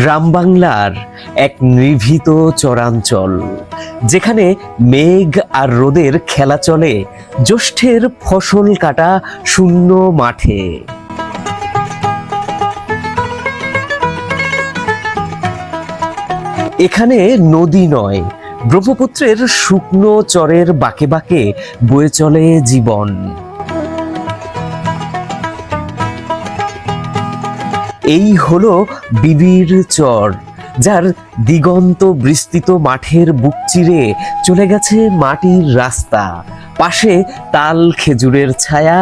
গ্রাম বাংলার এক নিভৃত চরাঞ্চল, যেখানে মেঘ আর রোদের খেলা চলে, জ্যৈষ্ঠের ফসল কাটা শূন্য মাঠে। এখানে নদী নয়, ব্রহ্মপুত্রের শুকনো চরের বাঁকে বাঁকে বয়ে চলে জীবন। এই হলো বিবির চর, যার দিগন্ত বিস্তৃত মাঠের বুক চিরে চলে গেছে মাটির রাস্তা। পাশে তাল খেজুরের ছায়া,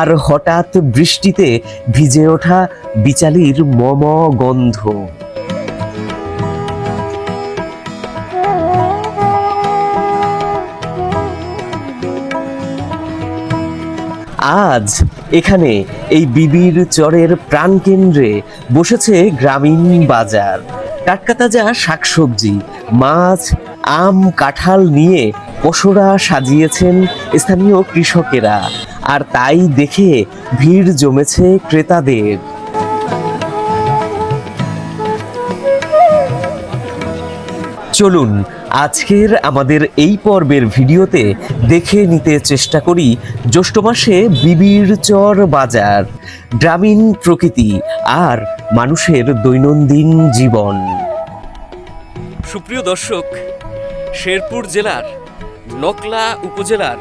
আর হঠাৎ বৃষ্টিতে ভিজে ওঠা বিচালির মম গন্ধ। আজ এখানে এই বিবির চরের প্রাণকেন্দ্রে বসেছে গ্রামীণ বাজার। টাটকা তাজা শাকসবজি, মাছ, আম, কাঁঠাল নিয়ে পশোরা সাজিয়েছেন স্থানীয় কৃষকেরা, আর তাই দেখে ভিড় জমেছে ক্রেতাদের। চলুন আজকের আমাদের এই পর্বের ভিডিওতে দেখে নিতে চেষ্টা করি জ্যৈষ্ঠ মাসে বিবির চর বাজার, গ্রামীণ প্রকৃতি আর মানুষের দৈনন্দিন জীবন। সুপ্রিয় দর্শক, শেরপুর জেলার নকলা উপজেলার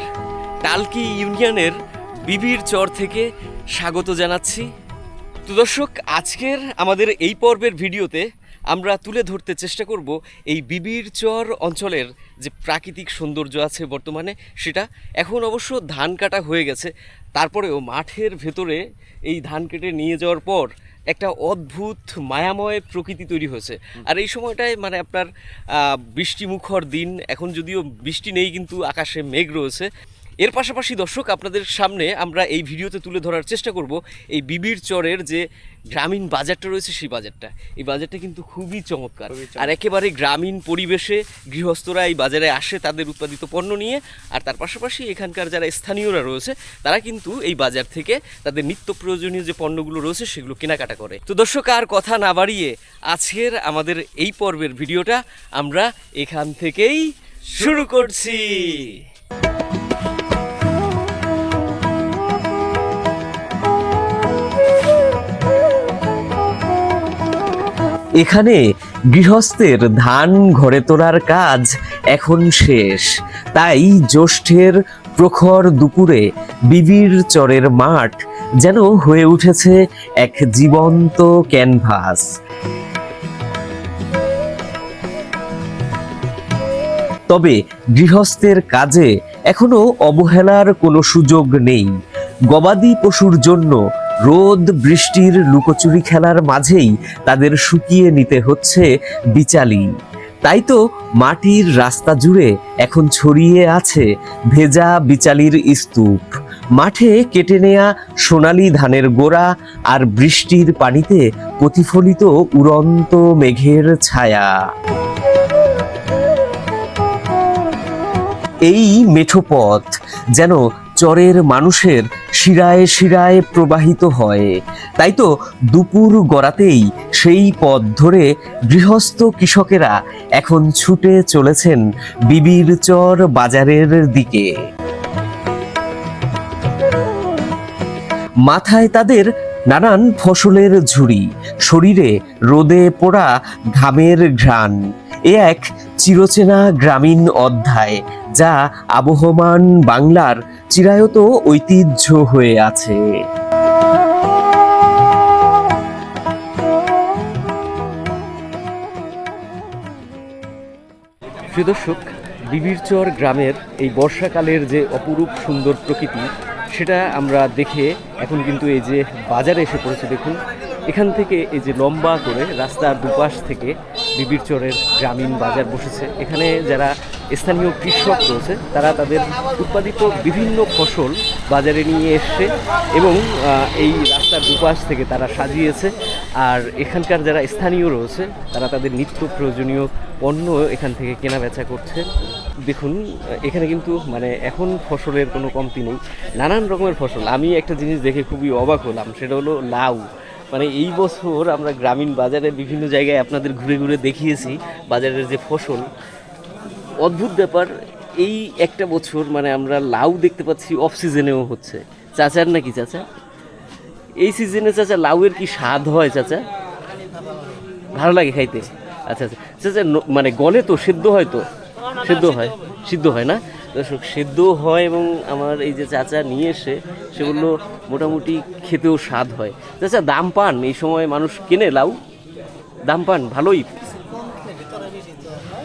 টালকি ইউনিয়নের বিবির চর থেকে স্বাগত জানাচ্ছি। তো দর্শক, আজকের আমাদের এই পর্বের ভিডিওতে আমরা তুলে ধরতে চেষ্টা করব এই বিবির চর অঞ্চলের যে প্রাকৃতিক সৌন্দর্য আছে বর্তমানে সেটা এখন অবশ্য ধান কাটা হয়ে গেছে। তারপরেও মাঠের ভেতরে এই ধান কেটে নিয়ে যাওয়ার পর একটা অদ্ভুত মায়াময় প্রকৃতি তৈরি হয়েছে। আর এই সময়টায় মানে আপনার বৃষ্টিমুখর দিন এখন যদিও বৃষ্টি নেই কিন্তু আকাশে মেঘ রয়েছে এর পাশাপাশি দর্শক আপনাদের সামনে আমরা এই ভিডিওতে তুলে ধরার চেষ্টা করব এই বিবির চরের যে গ্রামীণ বাজারটা রয়েছে সেই বাজারটা। এই বাজারটা কিন্তু খুবই চমৎকার। আর একেবারে গ্রামীণ পরিবেশে গৃহস্থরা এই বাজারে আসে তাদের উৎপাদিত পণ্য নিয়ে আর তার পাশাপাশি এখানকার যারা স্থানীয়রা রয়েছে তারা কিন্তু এই বাজার থেকে তাদের নিত্য প্রয়োজনীয় যে পণ্যগুলো রয়েছে সেগুলো কেনাকাটা করে। তো দর্শক আর কথা না বাড়িয়ে আজকের আমাদের এই পর্বের ভিডিওটা আমরা এখান থেকেই শুরু করছি। এখানে গৃহস্থের ধান ঘরে তোলার কাজ এখন শেষ। তাই জ্যৈষ্ঠের প্রখর দুপুরে বিবির চরের মাঠ যেন হয়ে উঠেছে এক জীবন্ত ক্যানভাস। তবে গৃহস্থের কাজে এখনও অবহেলার কোনো সুযোগ নেই। গবাদি পশুর জন্য রোদ, বৃষ্টির লুকোচুরি খেলার মাঝেই তাদের শুকিয়ে নিতে হচ্ছে বিচালি। তাই তো মাটির রাস্তা জুড়ে এখন ছড়িয়ে আছে ভেজা বিচালির স্তূপ। মাঠে কেটে নেয়া সোনালি ধানের গোড়া আর বৃষ্টির পানিতে প্রতিফলিত উড়ন্ত মেঘের ছায়া। এই মেঠো পথ যেন চরের মানুষের শিরায় শিরায় প্রবাহিত হয়। তাই তো দুপুর গড়াতেই সেই পথ ধরে গৃহস্থ কৃষকেরা এখন ছুটে চলেছেন বিবির চর বাজারের দিকে। মাথায় তাদের নানান ফসলের ঝুড়ি, শরীরে রোদে পোড়া ঘামের ঘ্রাণ। এ এক চিরচেনা গ্রামীণ অধ্যায় যা আবহমান বাংলার চিরায়ত ঐতিহ্য হয়ে আছে। প্রিয় দর্শক, বিবিরচর গ্রামের এই বর্ষাকালের যে অপরূপ সুন্দর প্রকৃতি, সেটা আমরা দেখে এখন কিন্তু এই যে বাজারে এসে পড়েছে, দেখুন এখান থেকে এই যে লম্বা করে রাস্তার দুপাশ থেকে বিবিরচরের গ্রামীণ বাজার বসেছে। এখানে যারা স্থানীয় কৃষক রয়েছে, তারা তাদের উৎপাদিত বিভিন্ন ফসল বাজারে নিয়ে এসছে এবং এই রাস্তার দুপাশ থেকে তারা সাজিয়েছে। আর এখানকার যারা স্থানীয় রয়েছে, তারা তাদের নিত্য প্রয়োজনীয় পণ্য এখান থেকে কেনা বেচা করছে। দেখুন, এখানে কিন্তু মানে এখন ফসলের কোনো কমতি নেই। নানান রকমের ফসল। আমি একটা জিনিস দেখে খুবই অবাক হলাম, সেটা হলো লাউ। মানে এই বছর আমরা গ্রামীণ বাজারে বিভিন্ন জায়গায় আপনাদের ঘুরে ঘুরে দেখিয়েছি, বাজারের যে ফসল। অদ্ভুত ব্যাপার, এই একটা বছর মানে আমরা লাউ দেখতে পাচ্ছি অফ সিজনেও হচ্ছে। চাচার নাকি চাচা? এই সিজনে চাচা লাউয়ের কি স্বাদ হয় চাচা? ভালো লাগে খাইতে? আচ্ছা আচ্ছা। চাচা মানে গলে তো, সেদ্ধ হয় তো? সেদ্ধ হয়, সিদ্ধ হয় না? দর্শক, সেদ্ধ হয় এবং আমার এই যে চাচা নিয়ে এসে সেগুলো মোটামুটি খেতেও স্বাদ হয়। চাচা, দাম পান? এই সময় মানুষ কেনে লাউ? দাম পান? ভালোই।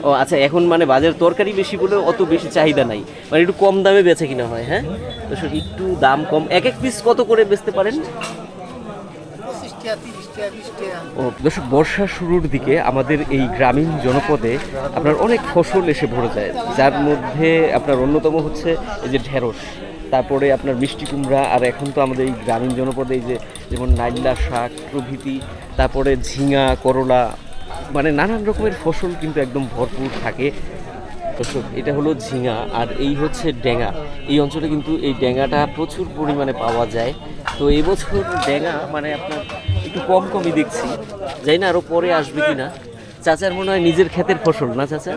ও আচ্ছা এখন মানে বাজার তরকারি বেশি বলে অত বেশি চাহিদা নাই। মানে একটু কম দামে বেচে কিনা হয় হ্যাঁ? দর্শক, একটু দাম কম। এক এক পিস কত করে বেচতে পারেন? ও, দর্শক, বর্ষা শুরুর দিকে আমাদের এই গ্রামীণ জনপদে আপনার অনেক ফসল এসে ভরে যায়। যার মধ্যে আপনার অন্যতম হচ্ছে এই যে ঢেঁড়স, তারপরে আপনার মিষ্টি কুমড়া, আর এখন তো আমাদের এই গ্রামীণ জনপদে এই যে যেমন নাইলা শাক, প্রভৃতি, তারপরে ঝিঙা, করলা মানে নানান রকমের ফসল কিন্তু একদম ভরপুর থাকে। দর্শক, এটা হলো ঝিঙা, আর এই হচ্ছে ড্যাঙা এই অঞ্চলে কিন্তু এই ড্যাঙাটা প্রচুর পরিমাণে পাওয়া যায়। তো এবছর ড্যাঙা মানে আপনার একটু কম কমই দেখছি। যাই না আরও পরে আসবে কি না চাচার মনে হয় নিজের ক্ষেতের ফসল না চাচা?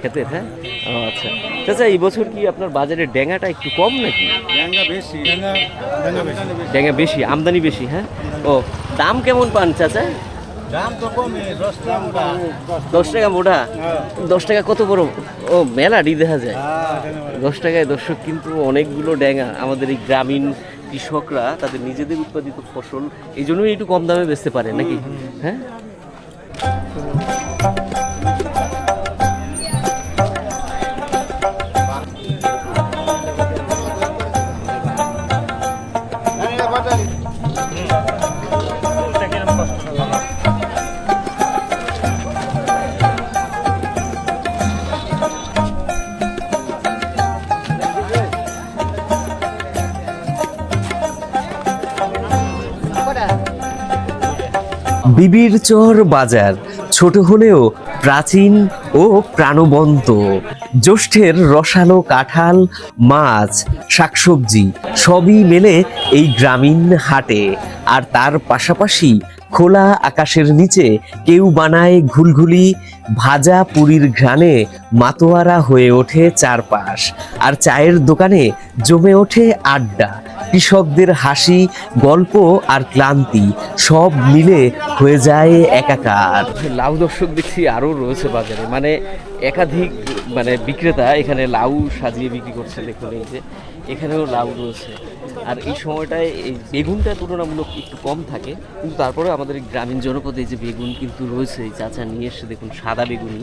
ক্ষেতের হ্যাঁ? ও আচ্ছা। চাচা এই বছর কি আপনার বাজারে ড্যাঙাটা একটু কম নাকি? ড্যাঙা বেশি। আমদানি বেশি হ্যাঁ? ও দাম কেমন পান চাচা? দাম দশ টাকা মোটা। দশ টাকা কত বড়? ও মেলাডি দেখা যায়। হ্যাঁ দশ টাকায় দর্শক কিন্তু অনেকগুলো ড্যাঙা আমাদের এই গ্রামীণ কৃষকরা তাদের নিজেদের উৎপাদিত ফসল এই জন্যই একটু কম দামে বেচতে পারে নাকি? হ্যাঁ? বিবির চর বাজার, ছোট হলেও প্রাচীন ও প্রাণবন্ত। জ্যৈষ্ঠের রসালো কাঁঠাল, মাছ, শাকসবজি সবই মেলে এই গ্রামীণ হাটে। আর তার পাশাপাশি খোলা আকাশের নিচে কেউ বানায় ঘুলঘুলি ভাজা পুরীর ঘ্রাণে মাতোয়ারা হয়ে ওঠে চারপাশ। আর চায়ের দোকানে জমে ওঠে আড্ডা। কৃষকদের হাসি, গল্প আর ক্লান্তি সব মিলে হয়ে যায় একাকার। লাউ দর্শক দেখছি আরও রয়েছে বাজারে। মানে একাধিক মানে বিক্রেতা এখানে লাউ সাজিয়ে বিক্রি করছে দেখুন এই যে। এখানেও লাউ রয়েছে। আর এই সময়টায় এই বেগুনটা তুলনামূলক একটু কম থাকে কিন্তু তারপরে আমাদের গ্রামীণ জনপদে এই যে বেগুন কিন্তু রয়েছে এই চাচা নিয়ে এসে দেখুন সাদা বেগুনি।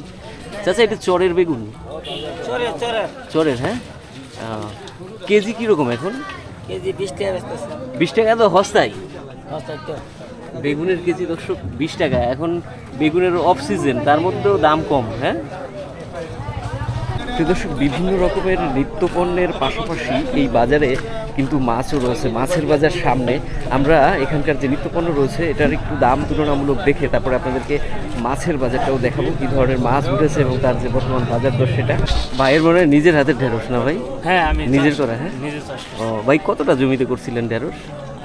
চাচা এটা চরের বেগুন? চরে চরে চরের হ্যাঁ? কেজি কীরকম এখন? কেজি বিশ টাকা বিশ টাকা তো হস্তায়। তো। বেগুনের কেজি দর্শক বিশ টাকা। এখন বেগুনের অফ সিজন তার মধ্যেও দাম কম হ্যাঁ? তো দর্শক বিভিন্ন রকমের নিত্য পণ্যের পাশাপাশি এই বাজারে কিন্তু মাছও রয়েছে। মাছের বাজার সামনে আমরা এখানকার যে নিত্যপণ্য রয়েছে এটার একটু দাম তুলনামূলক দেখে তারপরে আপনাদেরকে মাছের বাজারটাও দেখাবো কী ধরনের মাছ উঠেছে এবং তার যে বর্তমান বাজার দর সেটা। ভাইয়ের মনে হয় নিজের হাতের ঢেঁড়স না ভাই? হ্যাঁ আমি নিজের করা, হ্যাঁ? ও ভাই কতটা জমিতে করছিলেন ঢেঁড়স?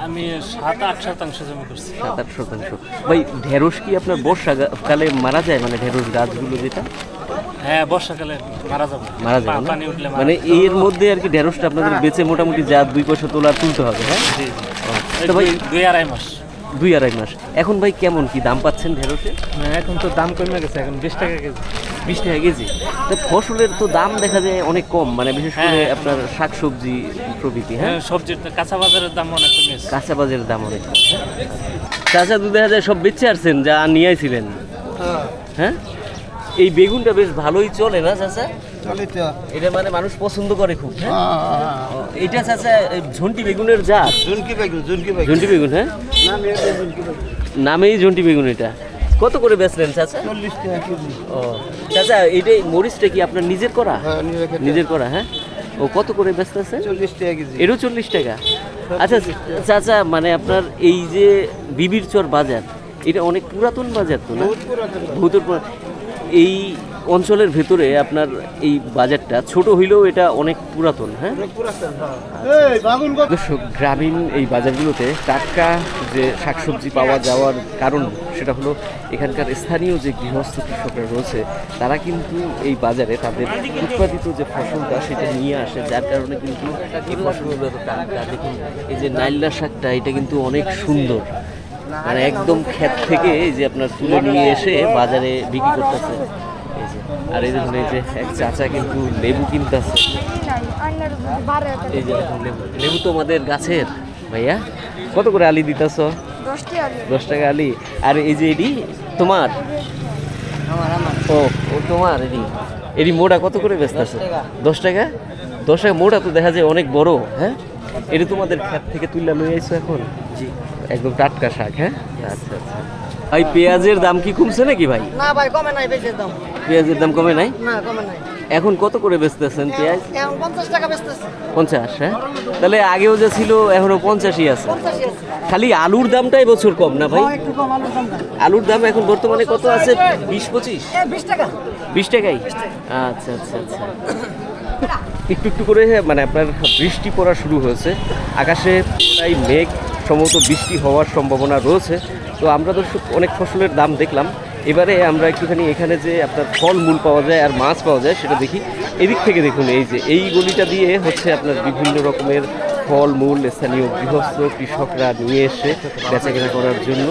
আমি সাত আট শতাংশ জমি করছি। সাত আট শতাংশ। ভাই ঢেঁড়স কি আপনার বর্ষাকালে মারা যায়? মানে ঢেঁড়স গাছগুলো যেটা? হ্যাঁ বর্ষাকালে মারা যাবে। মারা যাবে? পানি উঠলে মানে এর মধ্যে আর কি ঢেঁড়সটা আপনাদের বেঁচে মোটামুটি যা দুই পয়সা তোলা তুলতে হবে হ্যাঁ? জি ভাই দুই আড়াই মাস। দুই আড়াই মাস। এখন ভাই কেমন কি দাম পাচ্ছেন ঢেঁড়সে না, এখন তো দাম কমে গেছে এখন বিশ টাকা কেজি। বিশ টাকা কেজি। তো ফসলের তো দাম দেখা যায় অনেক কম মানে বিশেষ করে হ্যাঁ। আপনার শাকসবজি প্রভৃতি হ্যাঁ? হ্যাঁ সবজির তো কাঁচা বাজারের দাম অনেক কমেছে কাঁচা বাজারের দাম অনেক কম চাচা দুধ দেখা যায় সব বেচে আসছেন যা নিয়ে আইছিলেন। হ্যাঁ? এই বেগুনটা বেশ ভালোই চলে না চাচা? এটা মানে মানুষ পছন্দ করে খুব হ্যাঁ? এটা চাচা ঝন্টি বেগুনের জাত। বেগুন জুনকি বেগুন। ঝন্টি বেগুন হ্যাঁ? নামেই ঝন্টি বেগুন এটা। কত করে বেচলেন চাচা? ও চাচা এইটাই মরিচটা কি আপনার নিজের করা? হ্যাঁ নিজের করা। হ্যাঁ? ও কত করে বেচতেছে? চল্লিশ টাকা কেজি। এরও চল্লিশ টাকা। আচ্ছা চাচা মানে আপনার এই যে বিবির চর বাজার এটা অনেক পুরাতন বাজার তো না? পুরা- এই অঞ্চলের ভেতরে আপনার এই বাজারটা ছোট হইলেও এটা অনেক পুরাতন হ্যাঁ? দর্শক গ্রামীণ এই বাজারগুলোতে টাটকা যে শাকসবজি পাওয়া যাওয়ার কারণ সেটা হলো এখানকার স্থানীয় যে গৃহস্থ কৃষকরা রয়েছে তারা কিন্তু এই বাজারে তাদের উৎপাদিত যে ফসলটা সেটা নিয়ে আসে যার কারণে কিন্তু এই ফসলগুলো টাটকা দেখুন এই যে নাইল্লা শাকটা এটা কিন্তু অনেক সুন্দর। মানে একদম ক্ষেত থেকে এই যে আপনার তুলে নিয়ে এসে বাজারে বিক্রি করতেছে। এই যে আর এই দেখুন এই যে এক চাচা কিন্তু লেবু কিনতেছে। এই যে লেবু। লেবু তো আমাদের গাছের ভাইয়া। কত করে আলি দিতেছ? দশ টাকা আলি। আর এই যে এডি তোমার? ও ও তোমার এডি এডি মোটা কত করে ব্যস্ত আছে দশ টাকা? দশ টাকা মোটা তো দেখা যায় অনেক বড় হ্যাঁ? এটা তোমাদের ক্ষেত থেকে তুললা লই আইছো এখন? জি। একদম টাটকা শাক হ্যাঁ? আচ্ছা আচ্ছা। ভাই পেঁয়াজের দাম কি কমছে নাকি ভাই? না ভাই কমে নাই বেশি দাম। পেঁয়াজের দাম কমে নাই? না কমে নাই। এখন কত করে বেচতেছেন পেঁয়াজ? এখন পঞ্চাশ টাকা বেচতেছে। পঞ্চাশ হ্যাঁ? তাহলে আগেও যে ছিল এখনও পঞ্চাশই আছে। পঞ্চাশি আছে। খালি আলুর দামটাই বছর কম না ভাই? হ্যাঁ, একটু কম আলুর দাম আলুর দাম এখন বর্তমানে কত আছে? বিশ পঁচিশ? বিশ টাকা। বিশ টাকাই? আচ্ছা আচ্ছা আচ্ছা। একটু একটু করে মানে আপনার বৃষ্টি পড়া শুরু হয়েছে। আকাশে প্রায় মেঘ সম্ভবত বৃষ্টি হওয়ার সম্ভাবনা রয়েছে। তো আমরা তো অনেক ফসলের দাম দেখলাম। এবারে আমরা একটুখানি এখানে যে আপনার ফল মূল পাওয়া যায় আর মাছ পাওয়া যায় সেটা দেখি। এদিক থেকে দেখুন, এই যে এই গলিটা দিয়ে হচ্ছে আপনার বিভিন্ন রকমের ফল মূল স্থানীয় গৃহস্থ কৃষকরা নিয়ে এসে বেচাকেনা করার জন্য।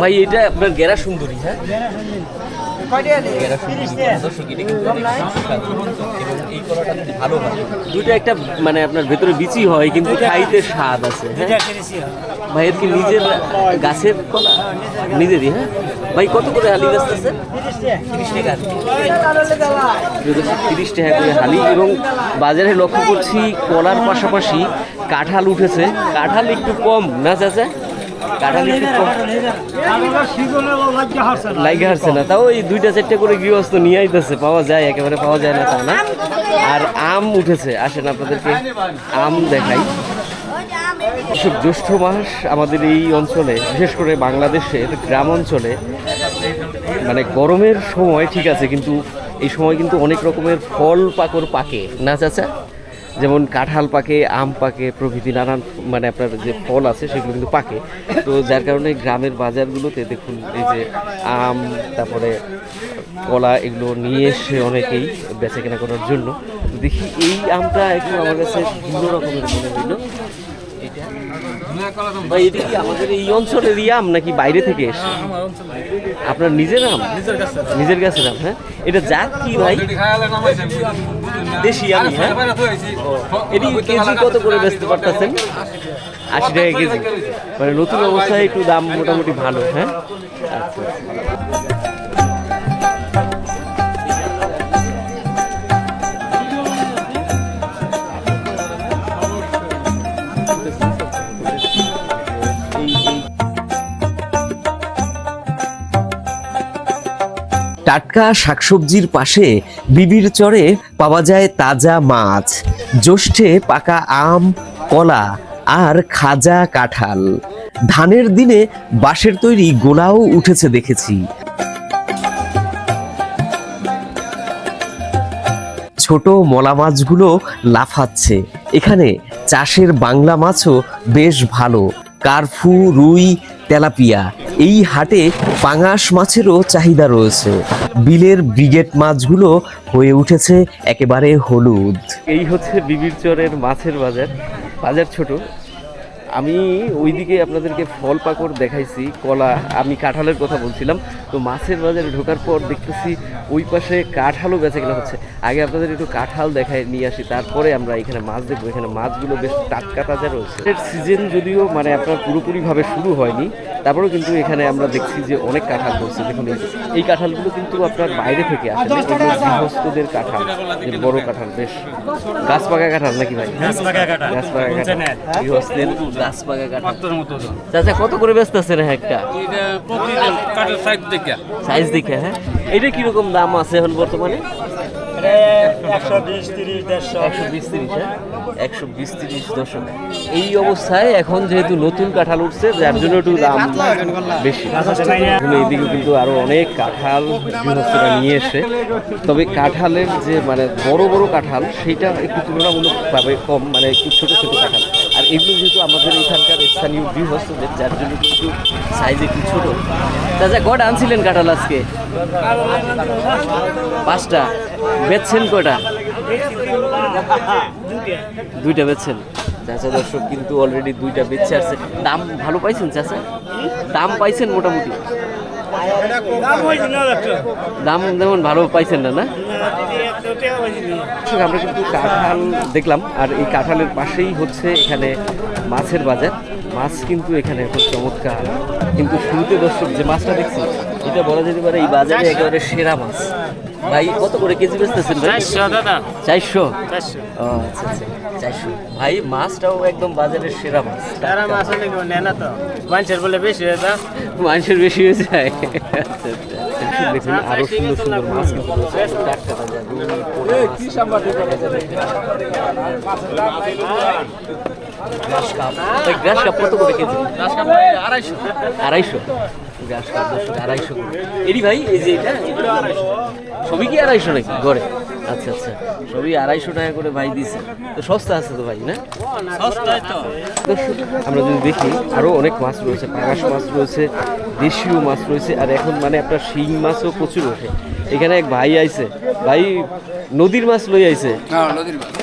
ভাই এটা আপনার গেরা সুন্দরী হ্যাঁ? দুইটা একটা মানে আপনার ভেতরে বিচি হয় কিন্তু খাইতে স্বাদ আছে হ্যাঁ? ভাইয়ের কি নিজের গাছের কলা? নিজেরই হ্যাঁ? ভাই কত করে হালি গাছ আছে তিরিশ টাকা করে হালি এবং বাজারে লক্ষ্য করছি কলার পাশাপাশি কাঁঠাল উঠেছে। কাঁঠাল একটু কম না চাচা? লাইগা হারছে না। তাও এই দুইটা চারটে করে গৃহস্থ নিয়ে আইতেছে পাওয়া যায় একেবারে পাওয়া যায় না তা না। আর আম উঠেছে আসেন আপনাদেরকে আম দেখাই। জ্যৈষ্ঠ মাস আমাদের এই অঞ্চলে বিশেষ করে বাংলাদেশের গ্রাম অঞ্চলে মানে গরমের সময় ঠিক আছে কিন্তু এই সময় কিন্তু অনেক রকমের ফল পাকর পাকে। না চাচা? যেমন কাঁঠাল পাকে আম পাকে প্রভৃতি নানান মানে আপনার যে ফল আছে সেগুলো কিন্তু পাকে। তো যার কারণে গ্রামের বাজারগুলোতে দেখুন এই যে আম তারপরে কলা এগুলো নিয়ে এসে অনেকেই বেচা কেনা করার জন্য। দেখি এই আমটা একটু আমার কাছে ভিন্ন রকমের মনে হইল। এটা? ভাই এটা কি আমাদের এই অঞ্চলের আম নাকি বাইরে থেকে এসে আপনার নিজের আম? নিজের গাছের আম হ্যাঁ? এটা জাত কি ভাই? দেশি আমি হ্যাঁ? এটি কেজি কত করে বেচতে পারতেছেন? আশি টাকা কেজি। মানে নতুন অবস্থায় একটু দাম মোটামুটি ভালো হ্যাঁ? আচ্ছা আচ্ছা। টাটকা শাকসবজির পাশে বিবির চরে পাওয়া যায় তাজা মাছ, জ্যৈষ্ঠে পাকা আম, কলা আর খাজা কাঁঠাল। ধানের দিনে বাঁশের তৈরি গোলাও উঠেছে দেখেছি। ছোট মলা মাছগুলো লাফাচ্ছে। এখানে চাষের বাংলা মাছও বেশ ভালো। কারফু, রুই, তেলাপিয়া। এই হাটে পাঙাশ মাছেরও চাহিদা রয়েছে। বিলের ব্রিগেড মাছগুলো হয়ে উঠেছে একেবারে হলুদ। এই হচ্ছে বিবির চরের মাছের বাজার বাজার ছোট। আমি ওইদিকে আপনাদেরকে ফল পাকড় দেখাইছি কলা আমি কাঁঠালের কথা বলছিলাম। তো মাছের বাজারে ঢোকার পর দেখতেছি ওই পাশে কাঁঠালও বেচে কেনা হচ্ছে। আগে আপনাদের একটু কাঁঠাল দেখায় নিয়ে আসি তারপরে আমরা এখানে মাছ দেখব। এখানে মাছগুলো বেশ টাটকা তাজা রয়েছে। এর সিজন যদিও মানে আপনার পুরোপুরিভাবে শুরু হয়নি তারপরেও কিন্তু এখানে আমরা দেখছি যে অনেক কাঁঠাল রয়েছে দেখুন এই- এই কাঁঠালগুলো কিন্তু আপনার বাইরে থেকে আসে। গৃহস্থদের কাঁঠাল যে বড় কাঁঠাল বেশ। গাছ পাকা কাঁঠাল নাকি ভাই? গাছ পাকা কাঁঠাল। গাছ পাকা কাঁঠাল গৃহস্থের গাছ পাকা কাঁঠাল চাচা কত করে ব্যস্ত আছেন একটা সাইজ দেখে। হ্যাঁ? এটা কীরকম দাম আছে এখন বর্তমানে? একশো বিশ তিরিশ হ্যাঁ? একশো বিশ তিরিশ দশক। এই অবস্থায় এখন যেহেতু নতুন কাঁঠাল উঠছে যার জন্য একটু দাম বেশি। এইদিকে কিন্তু আরও অনেক কাঁঠাল গৃহস্থরা নিয়ে এসে তবে কাঁঠালের যে মানে বড় বড় কাঁঠাল সেটা একটু তুলনামূলকভাবে কম মানে একটু ছোট ছোট কাঁঠাল। এগুলো যেহেতু আমাদের এখানকার স্থানীয় গৃহস্থদের যার জন্য কিন্তু সাইজ একটু ছোট। চাচা কটা আনছিলেন কাঁঠাল আজকে? পাঁচটা। বেচছেন কটা? দুইটা বেচছেন। চাচা দর্শক কিন্তু অলরেডি দুইটা বেচে আসছে। দাম ভালো পাইছেন চাচা? দাম পাইছেন মোটামুটি? দাম যেমন ভালো পাইছেন না না? আমরা কিন্তু কাঁঠাল দেখলাম আর এই কাঁঠালের পাশেই হচ্ছে এখানে মাছের বাজার। মাছ কিন্তু এখানে এখন চমৎকার। কিন্তু শুরুতে দর্শক যে মাছটা দেখছি এটা বলা যেতে পারে এই বাজারে একেবারে সেরা মাছ। ভাই কত করে কেজি বেচতেছেন ভাই? চারশো দাদা। চারশো? চারশো। আচ্ছা আচ্ছা চারশো। ভাই মাছটাও একদম বাজারের সেরা মাছ। তারা মাছ অনেক নেয় না তো? মানুষের বলে বেশি হয় তা মানুষের বেশি হয়ে যায়। আচ্ছা, আচ্ছা। আড়াইশো। আড়াইশো কাপ আড়াইশো। করে এরি ভাই, এই যে এটা? সবই কি আড়াইশো নাকি? ঘরে আচ্ছা আচ্ছা। সবই আড়াইশো টাকা করে ভাই দিছে। তো সস্তা আছে তো ভাই না? আমরা যদি দেখি আরও অনেক মাছ রয়েছে পাঙাশ মাছ রয়েছে দেশীয় মাছ রয়েছে আর এখন মানে আপনার শিং মাছও প্রচুর ওঠে। এখানে এক ভাই আইছে। ভাই নদীর মাছ লই আইছে।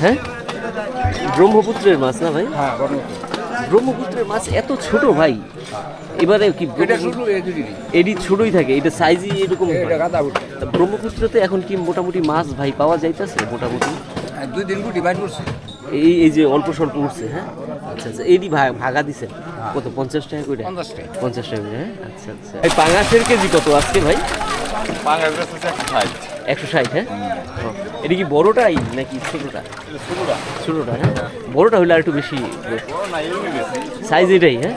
হ্যাঁ? ব্রহ্মপুত্রের মাছ না ভাই? ব্রহ্মপুত্রের মাছ এত ছোট ভাই। এবারে কি এডি ছোটই থাকে এটা সাইজই এরকম ব্রহ্মপুত্রতে এখন কি মোটামুটি মাছ ভাই পাওয়া যাইতেছে মোটামুটি? দুই দিন ডিভাইড করছে। এই এই যে অল্প স্বল্প উঠছে হ্যাঁ? আচ্ছা আচ্ছা এডি ভাগা দিছে? কত পঞ্চাশ টাকা করে? পঞ্চাশ টাকা। পঞ্চাশ টাকা করে হ্যাঁ? আচ্ছা আচ্ছা। এই পাঙাশের কেজি কত আজকে ভাই? একশো ষাট। হ্যাঁ? এটা কি বড়টাই নাকি ছোটটা? ছোটটা। হ্যাঁ? বড়টা হলে আর একটু বেশি সাইজ এটাই হ্যাঁ?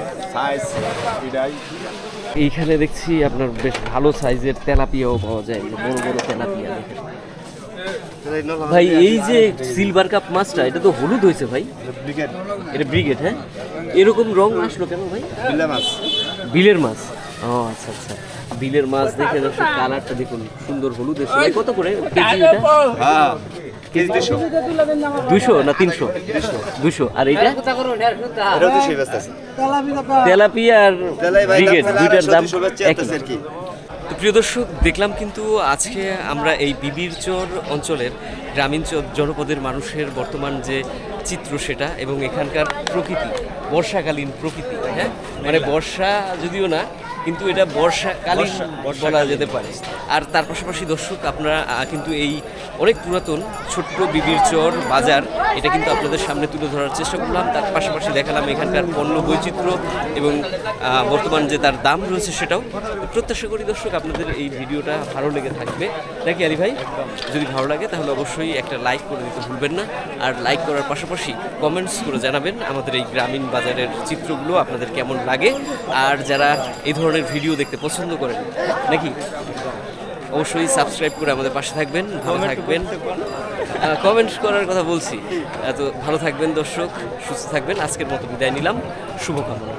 এইখানে দেখছি আপনার বেশ ভালো সাইজের তেলাপিয়াও পাওয়া যায় বড় বড় তেলাপিয়া ভাই এই যে সিলভার কাপ মাছটা এটা তো হলুদ হয়েছে ভাই। এটা ব্রিগেড হ্যাঁ? এরকম রং আসলো কেন ভাই? বিলের মাছ। ও আচ্ছা আচ্ছা। বিলের মাছ দেখে কালারটা দেখুন সুন্দর হলুদ এসে। কত করে? কেজি এটা? হ্যাঁ। কেজি দুশো দুশো না তিনশো? দুশো আর এটা এটাও তো সেই ব্যস্ত আছে। তেলাপিয়া আর ব্রিগেড দুইটার দাম একই। তো প্রিয় দর্শক দেখলাম কিন্তু আজকে আমরা এই বিবির চর অঞ্চলের গ্রামীণ জনপদের মানুষের বর্তমান যে চিত্র সেটা এবং এখানকার প্রকৃতি বর্ষাকালীন প্রকৃতি হ্যাঁ? মানে বর্ষা যদিও না কিন্তু এটা বর্ষাকালীন বলা যেতে পারে। আর তার পাশাপাশি দর্শক আপনারা কিন্তু এই অনেক পুরাতন ছোট্ট বিবির চর বাজার এটা কিন্তু আপনাদের সামনে তুলে ধরার চেষ্টা করলাম। তার পাশাপাশি দেখালাম এখানকার পণ্য বৈচিত্র্য এবং বর্তমান যে তার দাম রয়েছে সেটাও। প্রত্যাশা করি দর্শক আপনাদের এই ভিডিওটা ভালো লেগে থাকবে। নাকি আলী ভাই যদি ভালো লাগে তাহলে অবশ্যই একটা লাইক করে দিতে ভুলবেন না। আর লাইক করার পাশাপাশি কমেন্টস করে জানাবেন আমাদের এই গ্রামীণ বাজারের চিত্রগুলো আপনাদের কেমন লাগে। আর যারা এই ধরনের ভিডিও দেখতে পছন্দ করেন নাকি? অবশ্যই সাবস্ক্রাইব করে আমাদের পাশে থাকবেন ভালো থাকবেন। কমেন্ট করার কথা বলছি। এত ভালো থাকবেন দর্শক সুস্থ থাকবেন। আজকের মতো বিদায় নিলাম। শুভকামনা।